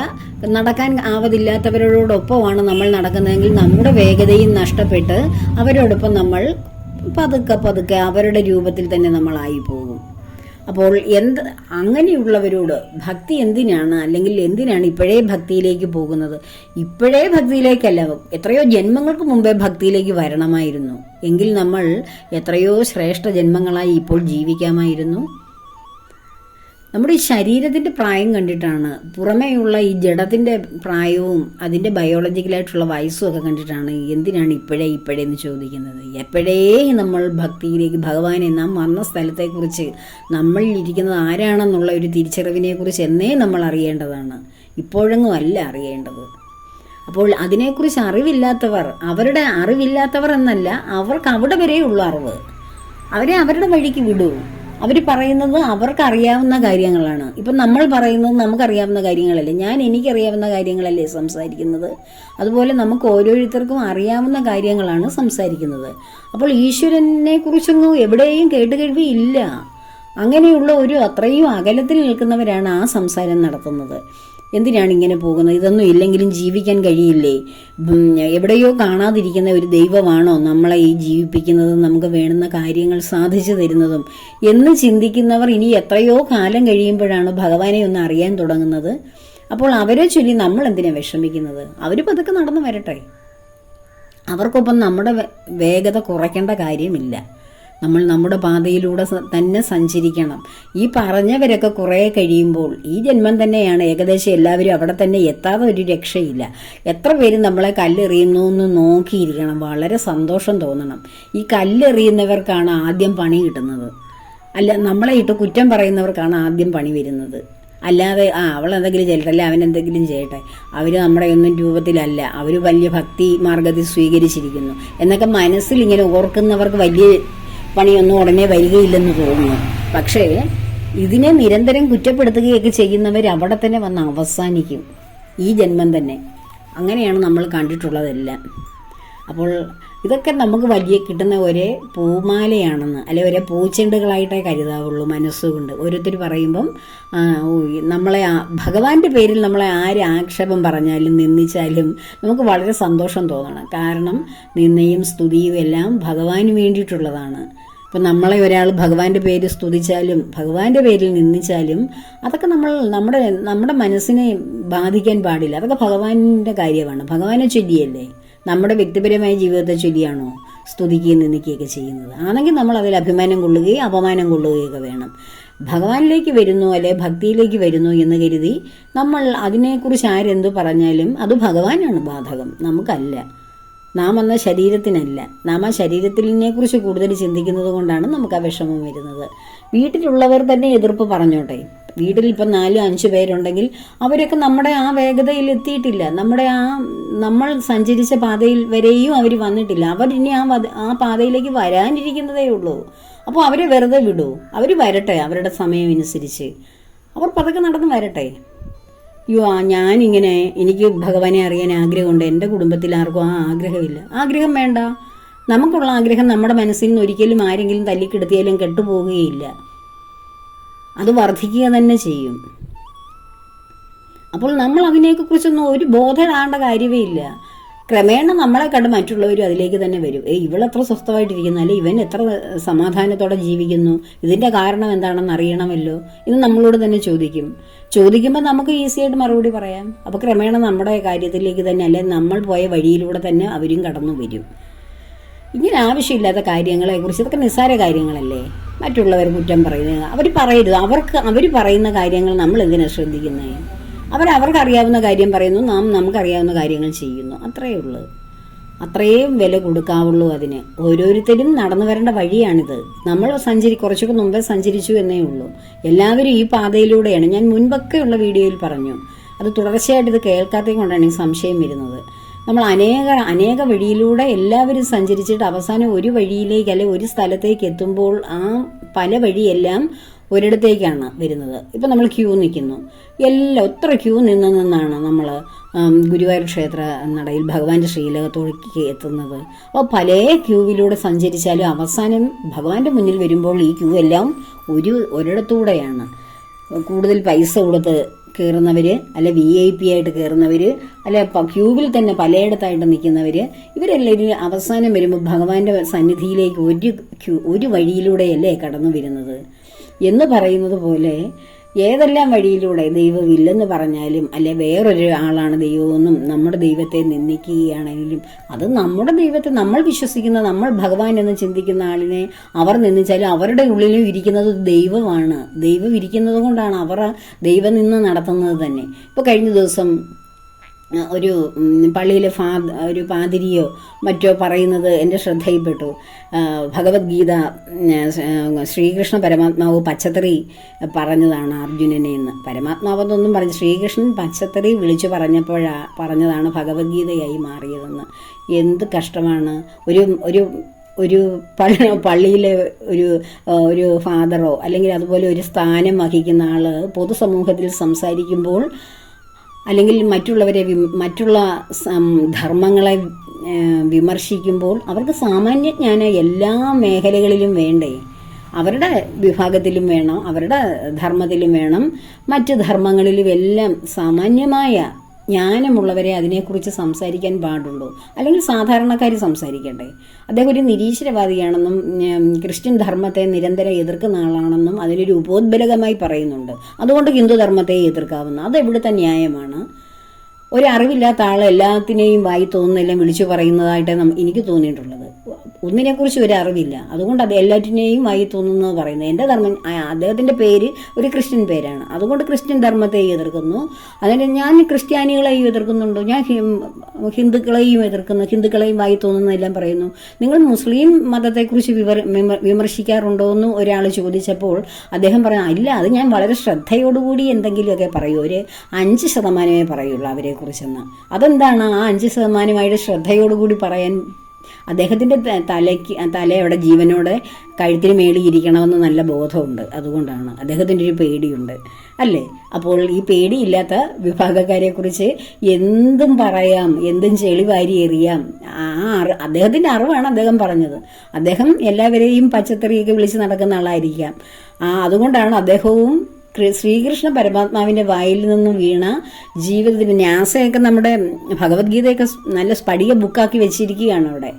നടക്കാൻ ആവതില്ലാത്തവരോടൊപ്പമാണ് നമ്മൾ നടക്കുന്നതെങ്കിൽ നമ്മുടെ വേഗതയും നഷ്ടപ്പെട്ട് അവരോടൊപ്പം നമ്മൾ പതുക്കെ പതുക്കെ അവരുടെ രൂപത്തിൽ തന്നെ നമ്മളായി പോകും. അപ്പോൾ എന്ത് അങ്ങനെയുള്ളവരോട് ഭക്തി എന്തിനാണ്? അല്ലെങ്കിൽ എന്തിനാണ് ഇപ്പോഴേ ഭക്തിയിലേക്ക് പോകുന്നത്? ഇപ്പോഴേ ഭക്തിയിലേക്കല്ല എത്രയോ ജന്മങ്ങൾക്ക് മുമ്പേ ഭക്തിയിലേക്ക് വരണമായിരുന്നു. എങ്കിൽ നമ്മൾ എത്രയോ ശ്രേഷ്ഠ ജന്മങ്ങളായി ഇപ്പോൾ ജീവിക്കാമായിരുന്നു. നമ്മുടെ ഈ ശരീരത്തിന്റെ പ്രായം കണ്ടിട്ടാണ് പുറമേയുള്ള ഈ ജഡത്തിന്റെ പ്രായവും അതിന്റെ ബയോളജിക്കലായിട്ടുള്ള വയസ്സും ഒക്കെ കണ്ടിട്ടാണ് എന്തിനാണ് ഇപ്പോഴേ ഇപ്പോഴേ എന്ന് ചോദിക്കുന്നത്. എപ്പോഴേ നമ്മൾ ഭക്തിയിലേക്ക് ഭഗവാനെ നാം വന്ന സ്ഥലത്തെക്കുറിച്ച് നമ്മളിൽ ഇരിക്കുന്നത് ആരാണെന്നുള്ള ഒരു തിരിച്ചറിവിനെ കുറിച്ച് എന്നേ നമ്മൾ അറിയേണ്ടതാണ്. ഇപ്പോഴെങ്ങും അല്ല അറിയേണ്ടത്. അപ്പോൾ അതിനെക്കുറിച്ച് അറിവില്ലാത്തവർ അവരുടെ അറിവില്ലാത്തവർ എന്നല്ല അവർക്ക് അവിടെ വരെയുള്ള അറിവ്. അവരെ അവരുടെ വഴിക്ക് വിടൂ. അവർ പറയുന്നത് അവർക്ക് അറിയാവുന്ന കാര്യങ്ങളാണ്. ഇപ്പം നമ്മൾ പറയുന്നത് നമുക്കറിയാവുന്ന കാര്യങ്ങളല്ലേ? ഞാൻ എനിക്കറിയാവുന്ന കാര്യങ്ങളല്ലേ സംസാരിക്കുന്നത്? അതുപോലെ നമുക്ക് ഓരോരുത്തർക്കും അറിയാവുന്ന കാര്യങ്ങളാണ് സംസാരിക്കുന്നത്. അപ്പോൾ ഈശ്വരനെ കുറിച്ചൊന്നും എവിടെയും കേട്ടുകേഴ്വി ഇല്ല. അങ്ങനെയുള്ള ഒരു അത്രയും അകലത്തിൽ നിൽക്കുന്നവരാണ് ആ സംസാരം നടത്തുന്നത്. എന്തിനാണ് ഇങ്ങനെ പോകുന്നത്? ഇതൊന്നും ഇല്ലെങ്കിലും ജീവിക്കാൻ കഴിയില്ലേ? എവിടെയോ കാണാതിരിക്കുന്ന ഒരു ദൈവമാണോ നമ്മളെ ഈ ജീവിപ്പിക്കുന്നതും നമുക്ക് വേണ്ടുന്ന കാര്യങ്ങൾ സാധിച്ചു തരുന്നതും? എന്ന് ചിന്തിക്കുന്നവർ ഇനി എത്രയോ കാലം കഴിയുമ്പോഴാണ് ഭഗവാനെ ഒന്ന് അറിയാൻ തുടങ്ങുന്നത്. അപ്പോൾ അവരെ ചൊല്ലി നമ്മൾ എന്തിനാ വിഷമിക്കുന്നത്? അവർ പതുക്കെ നടന്നു വരട്ടെ. അവർക്കൊപ്പം നമ്മുടെ വേഗത കുറയ്ക്കേണ്ട കാര്യമില്ല. നമ്മൾ നമ്മുടെ പാതയിലൂടെ തന്നെ സഞ്ചരിക്കണം. ഈ പറഞ്ഞവരൊക്കെ കുറേ കഴിയുമ്പോൾ ഈ ജന്മം തന്നെയാണ് ഏകദേശം എല്ലാവരും അവിടെ തന്നെ എത്താതെ ഒരു രക്ഷയില്ല. എത്ര പേര് നമ്മളെ കല്ലെറിയുന്നു എന്ന് നോക്കിയിരിക്കണം. വളരെ സന്തോഷം തോന്നണം. ഈ കല്ലെറിയുന്നവർക്കാണ് ആദ്യം പണി കിട്ടുന്നത്. അല്ല നമ്മളെ ഇട്ട് കുറ്റം പറയുന്നവർക്കാണ് ആദ്യം പണി വരുന്നത്. അല്ലാതെ ആ അവൾ എന്തെങ്കിലും ചെയ്യട്ടെ അല്ല അവൻ എന്തെങ്കിലും ചെയ്യട്ടെ. അവർ നമ്മുടെ ഒന്നും രൂപത്തിലല്ല. അവർ വലിയ ഭക്തി മാർഗത്തിൽ സ്വീകരിച്ചിരിക്കുന്നു. എന്നൊക്കെ മനസ്സിൽ ഇങ്ങനെ ഓർക്കുന്നവർക്ക് വലിയ പണിയൊന്നും ഉടനെ വരികയില്ലെന്ന് തോന്നുന്നു. പക്ഷേ ഇതിനെ നിരന്തരം കുറ്റപ്പെടുത്തുകയൊക്കെ ചെയ്യുന്നവർ അവിടെ തന്നെ വന്ന് അവസാനിക്കും. ഈ ജന്മം തന്നെ. അങ്ങനെയാണ് നമ്മൾ കണ്ടിട്ടുള്ളതെല്ലാം. അപ്പോൾ ഇതൊക്കെ നമുക്ക് വലിയ കിട്ടുന്ന ഒരേ പൂമാലയാണെന്ന് അല്ലെ ഒരേ പൂച്ചെണ്ടുകളായിട്ടേ കരുതാവുള്ളൂ മനസ്സുകൊണ്ട്. ഓരോരുത്തർ പറയുമ്പം നമ്മളെ ഭഗവാന്റെ പേരിൽ നമ്മളെ ആര് ആക്ഷേപം പറഞ്ഞാലും നിന്ദിച്ചാലും നമുക്ക് വളരെ സന്തോഷം തോന്നണം. കാരണം നിന്നയും സ്തുതിയും എല്ലാം ഭഗവാന് വേണ്ടിയിട്ടുള്ളതാണ്. ഇപ്പം നമ്മളെ ഒരാൾ ഭഗവാന്റെ പേര് സ്തുതിച്ചാലും ഭഗവാന്റെ പേരിൽ നിന്ദിച്ചാലും അതൊക്കെ നമ്മൾ നമ്മുടെ നമ്മുടെ മനസ്സിനെ ബാധിക്കാൻ പാടില്ല. അതൊക്കെ ഭഗവാന്റെ കാര്യമാണ്. ഭഗവാനെ ചൊല്ലിയല്ലേ? നമ്മുടെ വ്യക്തിപരമായ ജീവിതത്തെ ചൊല്ലിയാണോ സ്തുതിക്കുകയും നിന്ദിക്കുകയൊക്കെ ചെയ്യുന്നത്? ആണെങ്കിൽ നമ്മൾ അതിൽ അഭിമാനം കൊള്ളുകയും അപമാനം കൊള്ളുകയൊക്കെ വേണം. ഭഗവാനിലേക്ക് വരുന്നു അല്ലെ ഭക്തിയിലേക്ക് വരുന്നു എന്ന് കരുതി നമ്മൾ അതിനെക്കുറിച്ച് ആരെന്തു പറഞ്ഞാലും അത് ഭഗവാനാണ് ബാധകം. നമുക്കല്ല. നാം എന്ന ശരീരത്തിനല്ല നാം ആ ശരീരത്തിനെ കുറിച്ച് കൂടുതൽ ചിന്തിക്കുന്നത് കൊണ്ടാണ് നമുക്ക് ആ വിഷമം വരുന്നത്. വീട്ടിലുള്ളവർ തന്നെ എതിർപ്പ് പറഞ്ഞോട്ടെ. വീട്ടിൽ ഇപ്പം നാലും അഞ്ച് പേരുണ്ടെങ്കിൽ അവരൊക്കെ നമ്മുടെ ആ വേഗതയിൽ എത്തിയിട്ടില്ല. നമ്മുടെ ആ നമ്മൾ സഞ്ചരിച്ച പാതയിൽ വരെയും അവർ വന്നിട്ടില്ല. അവർ ഇനി ആ ആ പാതയിലേക്ക് വരാനിരിക്കുന്നതേ ഉള്ളൂ. അപ്പോൾ അവരെ വെറുതെ വിടൂ. അവർ വരട്ടെ അവരുടെ സമയം അനുസരിച്ച്. അവർ പതുക്കെ നടന്ന് വരട്ടെ. അയ്യോ ഞാനിങ്ങനെ എനിക്ക് ഭഗവാനെ അറിയാൻ ആഗ്രഹമുണ്ട്. എന്റെ കുടുംബത്തിൽ ആർക്കും ആ ആഗ്രഹമില്ല. ആഗ്രഹം വേണ്ട. നമുക്കുള്ള ആഗ്രഹം നമ്മുടെ മനസ്സിൽ നിന്ന് ഒരിക്കലും ആരെങ്കിലും തല്ലിക്കെടുത്തിയാലും കെട്ടുപോകുകയില്ല. അത് വർദ്ധിക്കുക തന്നെ ചെയ്യും. അപ്പോൾ നമ്മൾ അതിനെക്കുറിച്ചൊന്നും ഒരു ബോധമിടാണ്ട കാര്യമേ ഇല്ല. ക്രമേണ നമ്മളെ കണ്ട് മറ്റുള്ളവരും അതിലേക്ക് തന്നെ വരും. ഏ ഇവളെത്ര സ്വസ്ഥമായിട്ടിരിക്കുന്നു. അല്ലെ ഇവൻ എത്ര സമാധാനത്തോടെ ജീവിക്കുന്നു. ഇതിന്റെ കാരണം എന്താണെന്ന് അറിയണമല്ലോ ഇത് നമ്മളോട് തന്നെ ചോദിക്കും. ചോദിക്കുമ്പോൾ നമുക്ക് ഈസി ആയിട്ട് മറുപടി പറയാം. അപ്പോൾ ക്രമേണ നമ്മുടെ കാര്യത്തിലേക്ക് തന്നെ അല്ലെ നമ്മൾ പോയ വഴിയിലൂടെ തന്നെ അവരും കടന്നു വരും. ഇങ്ങനെ ആവശ്യമില്ലാത്ത കാര്യങ്ങളെ കുറിച്ച് ഇതൊക്കെ നിസ്സാര കാര്യങ്ങളല്ലേ? മറ്റുള്ളവർ കുറ്റം പറയുന്നത്. അവർ പറയരുത്. അവർക്ക് അവർ പറയുന്ന കാര്യങ്ങൾ നമ്മൾ എന്തിനാണ് ശ്രദ്ധിക്കുന്നത് അവർ അവർക്ക് അറിയാവുന്ന കാര്യം പറയുന്നു. നാം നമുക്കറിയാവുന്ന കാര്യങ്ങൾ ചെയ്യുന്നു. അത്രയേ ഉള്ളൂ. അത്രയും വില കൊടുക്കാവുള്ളൂ അതിന്. ഓരോരുത്തരും നടന്നു വരേണ്ട വഴിയാണിത്. നമ്മൾ സഞ്ചരി കുറച്ചൊക്കെ മുമ്പേ സഞ്ചരിച്ചു എന്നേ ഉള്ളൂ. എല്ലാവരും ഈ പാതയിലൂടെയാണ്. ഞാൻ മുൻപൊക്കെയുള്ള വീഡിയോയിൽ പറഞ്ഞു. അത് തുടർച്ചയായിട്ട് ഇത് കേൾക്കാത്തത് കൊണ്ടാണ് ഈ സംശയം വരുന്നത്. നമ്മൾ അനേക അനേക വഴിയിലൂടെ എല്ലാവരും സഞ്ചരിച്ചിട്ട് അവസാനം ഒരു വഴിയിലേക്ക് അല്ലെ ഒരു സ്ഥലത്തേക്ക് എത്തുമ്പോൾ ആ പല വഴിയെല്ലാം ഒരിടത്തേക്കാണ് വരുന്നത്. ഇപ്പം നമ്മൾ ക്യൂ നിൽക്കുന്നു. എല്ലാം ഒത്ര ക്യൂ നിന്ന് നിന്നാണ് നമ്മൾ ഗുരുവായൂർ ക്ഷേത്ര നടയിൽ ഭഗവാന്റെ ശ്രീലകത്തോടേക്ക് എത്തുന്നത്. അപ്പോൾ പല ക്യൂവിലൂടെ സഞ്ചരിച്ചാലും അവസാനം ഭഗവാന്റെ മുന്നിൽ വരുമ്പോൾ ഈ ക്യൂ എല്ലാം ഒരു ഒരിടത്തൂടെയാണ്. കൂടുതൽ പൈസ കൊടുത്ത് കയറുന്നവർ അല്ലെ വി ഐ പി ആയിട്ട് കയറുന്നവർ അല്ലെ ക്യൂവിൽ തന്നെ പലയിടത്തായിട്ട് നിൽക്കുന്നവർ ഇവരെല്ലാവരും അവസാനം വരുമ്പോൾ ഭഗവാന്റെ സന്നിധിയിലേക്ക് ഒരു ക്യൂ ഒരു വഴിയിലൂടെയല്ലേ കടന്നു വരുന്നത്. എന്ന് പറയുന്നത് പോലെ ഏതെല്ലാം വഴിയിലൂടെ ദൈവം ഇല്ലെന്ന് പറഞ്ഞാലും അല്ലെ വേറൊരു ആളാണ് ദൈവമെന്നും നമ്മുടെ ദൈവത്തെ നിന്ദിക്കുകയാണെങ്കിലും അത് നമ്മുടെ ദൈവത്തെ നമ്മൾ വിശ്വസിക്കുന്ന നമ്മൾ ഭഗവാൻ എന്ന് ചിന്തിക്കുന്ന ആളിനെ അവർ നിന്ദിച്ചാലും അവരുടെ ഉള്ളിലും ഇരിക്കുന്നത് ദൈവമാണ്. ദൈവം ഇരിക്കുന്നത് കൊണ്ടാണ് അവർ ദൈവം നിന്ന് നടത്തുന്നത് തന്നെ. ഇപ്പോൾ കഴിഞ്ഞ ദിവസം ഒരു പള്ളിയിലെ ഫാ ഒരു പാതിരിയോ മറ്റോ പറയുന്നത് എന്റെ ശ്രദ്ധയിൽപ്പെട്ടു. ഭഗവത്ഗീത ശ്രീകൃഷ്ണ പരമാത്മാവ് പച്ചത്തറി പറഞ്ഞതാണ് അർജുനനെ എന്ന്. പരമാത്മാവെന്നൊന്നും പറഞ്ഞു ശ്രീകൃഷ്ണൻ പച്ചത്തറി വിളിച്ചു പറഞ്ഞപ്പോഴാ പറഞ്ഞതാണ് ഭഗവത്ഗീതയായി മാറിയതെന്ന്. എന്ത് കഷ്ടമാണ്. ഒരു ഒരു ഒരു പള്ളി പള്ളിയിലെ ഒരു ഒരു ഫാദറോ അല്ലെങ്കിൽ അതുപോലെ ഒരു സ്ഥാനം വഹിക്കുന്ന ആൾ പൊതുസമൂഹത്തിൽ സംസാരിക്കുമ്പോൾ അല്ലെങ്കിൽ മറ്റുള്ളവരെ മറ്റുള്ള ധർമ്മങ്ങളെ വിമർശിക്കുമ്പോൾ അവർക്ക് സാമാന്യജ്ഞാന എല്ലാ മേഖലകളിലും വേണ്ടേ. അവരുടെ വിഭാഗത്തിലും വേണം അവരുടെ ധർമ്മത്തിലും വേണം. മറ്റ് ധർമ്മങ്ങളിലും എല്ലാം സാമാന്യമായ ജ്ഞാനമുള്ളവരെ അതിനെക്കുറിച്ച് സംസാരിക്കാൻ പാടുള്ളൂ അല്ലെങ്കിൽ സാധാരണക്കാർ സംസാരിക്കട്ടെ അദ്ദേഹം ഒരു നിരീശ്വരവാദിയാണെന്നും ക്രിസ്ത്യൻ ധർമ്മത്തെ നിരന്തരം എതിർക്കുന്ന ആളാണെന്നും അതിനൊരു ഉപോദ്ബലകമായി പറയുന്നുണ്ട്. അതുകൊണ്ട് ഹിന്ദു ധർമ്മത്തെ എതിർക്കാവുന്ന അത് എവിടുത്തെ ന്യായമാണ്? ഒരറിവില്ലാത്ത ആൾ എല്ലാത്തിനെയും വായി തോന്നുന്നെല്ലാം വിളിച്ചു പറയുന്നതായിട്ട് എനിക്ക് തോന്നിയിട്ടുള്ളത്. ഒന്നിനെക്കുറിച്ച് ഒരു അറിവില്ല അതുകൊണ്ട് അത് എല്ലാറ്റിനെയും വായി തോന്നുന്നത് പറയുന്നത്. എന്റെ ധർമ്മം അദ്ദേഹത്തിന്റെ പേര് ഒരു ക്രിസ്ത്യൻ പേരാണ്. അതുകൊണ്ട് ക്രിസ്ത്യൻ ധർമ്മത്തെ എതിർക്കുന്നു. അതിന് ഞാൻ ക്രിസ്ത്യാനികളെയും എതിർക്കുന്നുണ്ട്. ഞാൻ ഹിന്ദുക്കളെയും എതിർക്കുന്നു. ഹിന്ദുക്കളെയും വായി തോന്നുന്നതെല്ലാം പറയുന്നു. നിങ്ങൾ മുസ്ലിം മതത്തെക്കുറിച്ച് വിവര വിമ- വിമർശിക്കാറുണ്ടോ എന്ന് ഒരാൾ ചോദിച്ചപ്പോൾ അദ്ദേഹം പറഞ്ഞു ഇല്ല അത് ഞാൻ വളരെ ശ്രദ്ധയോടുകൂടി എന്തെങ്കിലുമൊക്കെ പറയൂ. ഒരു അഞ്ച് ശതമാനമേ പറയുള്ളൂ അവരെക്കുറിച്ചെന്ന് അതെന്താണ് ആ അഞ്ച് ശതമാനമായിട്ട് ശ്രദ്ധയോടുകൂടി പറയാൻ അദ്ദേഹത്തിന്റെ തലയ്ക്ക് തലയുടെ ജീവനോടെ കഴുത്തിന് മേളിൽ ഇരിക്കണമെന്ന് നല്ല ബോധമുണ്ട്. അതുകൊണ്ടാണ് അദ്ദേഹത്തിന്റെ ഒരു പേടിയുണ്ട്. അല്ലേ? അപ്പോൾ ഈ പേടിയില്ലാത്ത വിഭാഗക്കാരെക്കുറിച്ച് എന്തും പറയാം എന്തും ചെളിവാരി എറിയാം. ആ അറി അദ്ദേഹത്തിന്റെ അറിവാണ് അദ്ദേഹം പറഞ്ഞത്. അദ്ദേഹം എല്ലാവരെയും പച്ചത്തറിയൊക്കെ വിളിച്ച് നടക്കുന്ന ആളായിരിക്കാം. ആ അതുകൊണ്ടാണ് അദ്ദേഹവും ശ്രീകൃഷ്ണ പരമാത്മാവിന്റെ വായിൽ നിന്നും വീണ ജീവിതത്തിന് ന്യാസയൊക്കെ നമ്മുടെ ഭഗവത്ഗീതയൊക്കെ നല്ല സ്ഫടിക ബുക്കാക്കി വെച്ചിരിക്കുകയാണ് അവിടെ.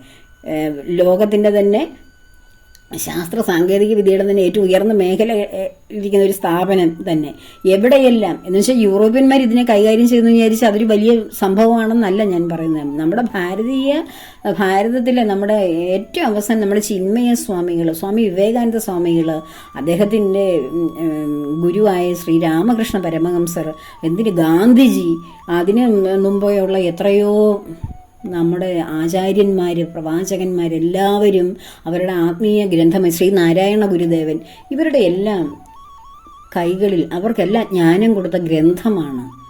ലോകത്തിന്റെ തന്നെ ശാസ്ത്ര സാങ്കേതിക വിദ്യയുടെ തന്നെ ഏറ്റവും ഉയർന്ന മേഖല ഇരിക്കുന്ന ഒരു സ്ഥാപനം തന്നെ. എവിടെയെല്ലാം? എന്ന് വെച്ചാൽ യൂറോപ്യന്മാർ ഇതിനെ കൈകാര്യം ചെയ്യുന്നു വിചാരിച്ച് അതൊരു വലിയ സംഭവമാണെന്നല്ല ഞാൻ പറയുന്നത്. നമ്മുടെ ഭാരതീയ ഭാരതത്തിലെ നമ്മുടെ ഏറ്റവും അവസാനം നമ്മുടെ ചിന്മയ സ്വാമികൾ സ്വാമി വിവേകാനന്ദ സ്വാമികൾ അദ്ദേഹത്തിന്റെ ഗുരുവായ ശ്രീരാമകൃഷ്ണ പരമഹംസർ എന്തിന് ഗാന്ധിജി അതിന് മുമ്പെയുള്ള എത്രയോ നമ്മുടെ ആചാര്യന്മാർ പ്രവാചകന്മാരെല്ലാവരും അവരുടെ ആത്മീയ ഗ്രന്ഥമായി ശ്രീ നാരായണ ഗുരുദേവൻ ഇവരുടെ എല്ലാം കൈകളിൽ അവർക്കെല്ലാം ജ്ഞാനം കൊടുത്ത ഗ്രന്ഥമാണ്.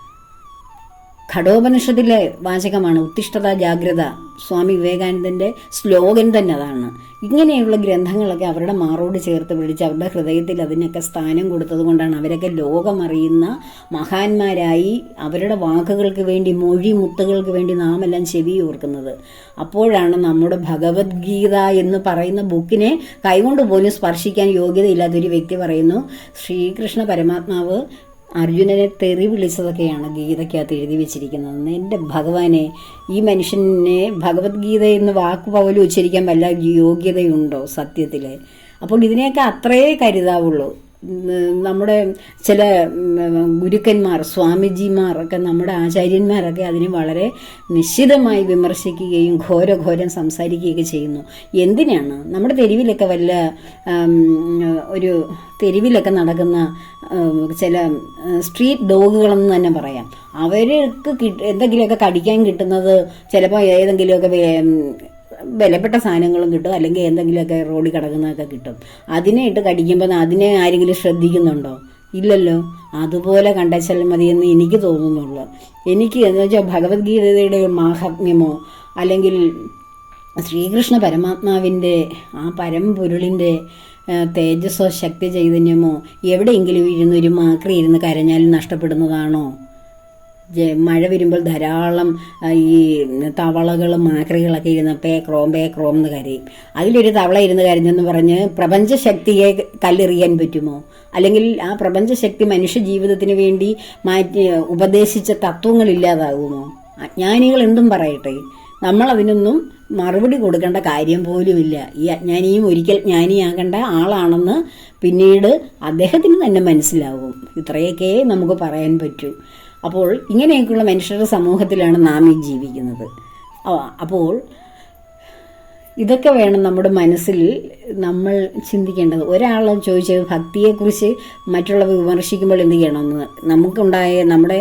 ഘടോപനിഷത്തിലെ വാചകമാണ് ഉത്തിഷ്ഠത ജാഗ്രത. സ്വാമി വിവേകാനന്ദന്റെ സ്ലോഗൻ തന്നെ അതാണ്. ഇങ്ങനെയുള്ള ഗ്രന്ഥങ്ങളൊക്കെ അവരുടെ മാറോട് ചേർത്ത് പിടിച്ച് അവരുടെ ഹൃദയത്തിൽ അതിനൊക്കെ സ്ഥാനം കൊടുത്തത് കൊണ്ടാണ് അവരൊക്കെ ലോകമറിയുന്ന മഹാന്മാരായി അവരുടെ വാക്കുകൾക്ക് വേണ്ടി മൊഴി മുത്തുകൾക്ക് വേണ്ടി നാം എല്ലാം ചെവി ഓർക്കുന്നത്. അപ്പോഴാണ് നമ്മുടെ ഭഗവത്ഗീത എന്ന് പറയുന്ന ബുക്കിനെ കൈകൊണ്ട് പോലും സ്പർശിക്കാൻ യോഗ്യതയില്ലാത്തൊരു വ്യക്തി പറയുന്നു ശ്രീകൃഷ്ണ പരമാത്മാവ് അർജുനനെ തെറി വിളിച്ചതൊക്കെയാണ് ഗീതയ്ക്കകത്ത് എഴുതി വെച്ചിരിക്കുന്നത്. എന്റെ ഭഗവാനെ ഈ മനുഷ്യനെ ഭഗവത്ഗീത എന്ന് വാക്ക് പോലും ഉച്ചരിക്കാൻ വല്ല യോഗ്യതയുണ്ടോ സത്യത്തിൽ അപ്പോൾ ഇതിനെയൊക്കെ അത്രേ കരുതാവുള്ളൂ. നമ്മുടെ ചില ഗുരുക്കന്മാർ സ്വാമിജിമാർ ഒക്കെ നമ്മുടെ ആചാര്യന്മാരൊക്കെ അതിനെ വളരെ നിശ്ചിതമായി വിമർശിക്കുകയും ഘോരഘോരം സംസാരിക്കുകയൊക്കെ ചെയ്യുന്നു. എന്തിനാണ്? നമ്മുടെ തെരുവിലൊക്കെ വല്ല ഒരു തെരുവിലൊക്കെ നടക്കുന്ന ചില സ്ട്രീറ്റ് ഡോഗുകളെന്ന് തന്നെ പറയാം. അവർക്ക് കിട്ട എന്തെങ്കിലുമൊക്കെ കടിക്കാൻ കിട്ടുന്നത് ചിലപ്പോൾ ഏതെങ്കിലുമൊക്കെ വിലപ്പെട്ട സാധനങ്ങളും കിട്ടും. അല്ലെങ്കിൽ എന്തെങ്കിലുമൊക്കെ റോഡിൽ കിടക്കുന്നതൊക്കെ കിട്ടും. അതിനെ ഇട്ട് കടിക്കുമ്പോൾ അതിനെ ആരെങ്കിലും ശ്രദ്ധിക്കുന്നുണ്ടോ? ഇല്ലല്ലോ. അതുപോലെ കണ്ടച്ചാൽ മതിയെന്ന് എനിക്ക് തോന്നുന്നുള്ളൂ. എനിക്ക് എന്ന് വെച്ചാൽ ഭഗവത്ഗീതയുടെ മാഹാത്മ്യമോ അല്ലെങ്കിൽ ശ്രീകൃഷ്ണ പരമാത്മാവിന്റെ ആ പരമ്പൊരുളിന്റെ തേജസ്സോ ശക്തി ചൈതന്യമോ എവിടെയെങ്കിലും ഇരുന്ന് ഒരു മാക്രി ഇരുന്ന് കരഞ്ഞാലും നഷ്ടപ്പെടുന്നതാണോ? മഴ വരുമ്പോൾ ധാരാളം ഈ തവളകളും മാക്രികളൊക്കെ ഇരുന്ന് പേ ക്രോം പേ ക്രോം എന്ന് കരയും. അതിലൊരു തവള ഇരുന്ന് കരഞ്ഞെന്ന് പറഞ്ഞ് പ്രപഞ്ചശക്തിയെ കല്ലെറിയാൻ പറ്റുമോ? അല്ലെങ്കിൽ ആ പ്രപഞ്ചശക്തി മനുഷ്യ ജീവിതത്തിന് വേണ്ടി മാറ്റി ഉപദേശിച്ച തത്വങ്ങൾ ഇല്ലാതാകുമോ? അജ്ഞാനികൾ എന്തും പറയട്ടെ. നമ്മൾ അതിനൊന്നും മറുപടി കൊടുക്കേണ്ട കാര്യം പോലുമില്ല. ഈ അജ്ഞാനിയും ഒരിക്കൽ ജ്ഞാനിയാകേണ്ട ആളാണെന്ന് പിന്നീട് അദ്ദേഹത്തിന് തന്നെ മനസ്സിലാവും. ഇത്രയൊക്കെ നമുക്ക് പറയാൻ പറ്റൂ. അപ്പോൾ ഇങ്ങനെയൊക്കെയുള്ള മനുഷ്യരുടെ സമൂഹത്തിലാണ് നാം ഈ ജീവിക്കുന്നത്. അപ്പോൾ ഇതൊക്കെ വേണം നമ്മുടെ മനസ്സിൽ നമ്മൾ ചിന്തിക്കേണ്ടത്. ഒരാൾ ചോദിച്ചത് ഭക്തിയെക്കുറിച്ച് മറ്റുള്ളവർ വിമർശിക്കുമ്പോൾ എന്ത് ചെയ്യണമെന്ന് നമുക്കുണ്ടായ നമ്മുടെ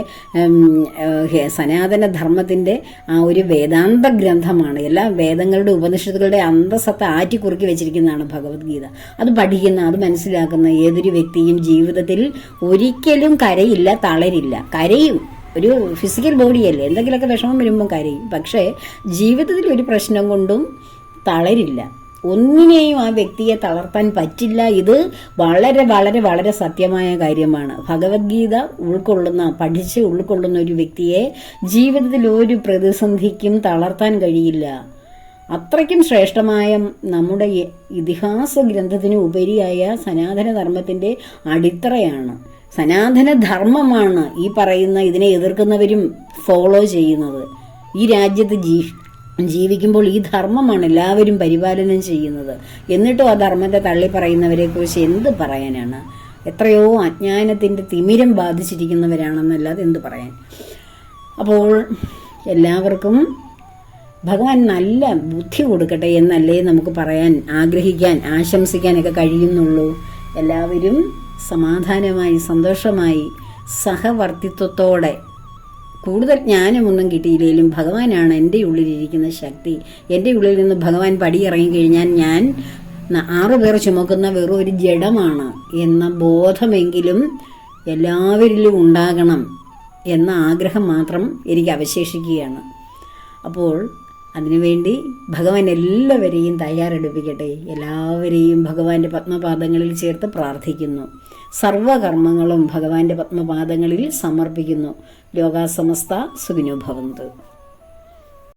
സനാതന ധർമ്മത്തിന്റെ ആ ഒരു വേദാന്ത ഗ്രന്ഥമാണ് എല്ലാ വേദങ്ങളുടെ ഉപനിഷത്തുകളുടെ അന്തസത്ത ആറ്റിക്കുറുക്കി വെച്ചിരിക്കുന്നതാണ് ഭഗവത്ഗീത. അത് പഠിക്കുന്ന അത് മനസ്സിലാക്കുന്ന ഏതൊരു വ്യക്തിയും ജീവിതത്തിൽ ഒരിക്കലും കരയില്ല തളരില്ല. കരയും. ഒരു ഫിസിക്കൽ ബോഡിയല്ലേ എന്തെങ്കിലുമൊക്കെ വിഷമം വരുമ്പോൾ കരയും. പക്ഷേ ജീവിതത്തിൽ ഒരു പ്രശ്നം കൊണ്ടും തളരില്ല. ഒന്നിനെയും ആ വ്യക്തിയെ തളർത്താൻ പറ്റില്ല. ഇത് വളരെ വളരെ വളരെ സത്യമായ കാര്യമാണ്. ഭഗവത്ഗീത ഉൾക്കൊള്ളുന്ന പഠിച്ച് ഉൾക്കൊള്ളുന്ന ഒരു വ്യക്തിയെ ജീവിതത്തിൽ ഒരു പ്രതിസന്ധിക്കും തളർത്താൻ കഴിയില്ല. അത്രയ്ക്കും ശ്രേഷ്ഠമായ നമ്മുടെ ഇതിഹാസ ഗ്രന്ഥത്തിന് ഉപരിയായ സനാതന ധർമ്മത്തിന്റെ അടിത്തറയാണ്. സനാതന ധർമ്മമാണ് ഈ പറയുന്ന ഇതിനെ എതിർക്കുന്നവരും ഫോളോ ചെയ്യുന്നത്. ഈ രാജ്യത്ത് ജീ ജീവിക്കുമ്പോൾ ഈ ധർമ്മമാണ് എല്ലാവരും പരിപാലനം ചെയ്യുന്നത്. എന്നിട്ടും ആ ധർമ്മത്തെ തള്ളി പറയുന്നവരെ കുറിച്ച് എന്ത് പറയാനാണ്? എത്രയോ അജ്ഞാനത്തിന്റെ തിമിരം ബാധിച്ചിരിക്കുന്നവരാണെന്നല്ലാതെ എന്ത് പറയാൻ? അപ്പോൾ എല്ലാവർക്കും ഭഗവാൻ നല്ല ബുദ്ധി കൊടുക്കട്ടെ എന്നല്ലേ നമുക്ക് പറയാൻ ആഗ്രഹിക്കാൻ ആശംസിക്കാനൊക്കെ കഴിയുന്നുള്ളൂ. എല്ലാവരും സമാധാനമായി സന്തോഷമായി സഹവർത്തിത്വത്തോടെ കൂടുതൽ ജ്ഞാനമൊന്നും കിട്ടിയില്ലെങ്കിലും ഭഗവാനാണ് എന്റെ ഉള്ളിലിരിക്കുന്ന ശക്തി. എന്റെ ഉള്ളിൽ നിന്ന് ഭഗവാൻ പടിയിറങ്ങി കഴിഞ്ഞാൽ ഞാൻ ആറു പേർ ചുമക്കുന്ന വെറും ഒരു ജഡമാണ് എന്ന ബോധമെങ്കിലും എല്ലാവരിലും ഉണ്ടാകണം എന്ന ആഗ്രഹം മാത്രം എനിക്ക് അവശേഷിക്കുകയാണ്. അപ്പോൾ അതിനുവേണ്ടി ഭഗവാൻ എല്ലാവരെയും തയ്യാറെടുപ്പിക്കട്ടെ. എല്ലാവരെയും ഭഗവാന്റെ പത്മപാദങ്ങളിൽ ചേർത്ത് പ്രാർത്ഥിക്കുന്നു. സർവകർമ്മങ്ങളും ഭഗവാന്റെ പത്മപാദങ്ങളിൽ സമർപ്പിക്കുന്നു. ലോകാസമസ്ത സുഖിനോ ഭവന്തു.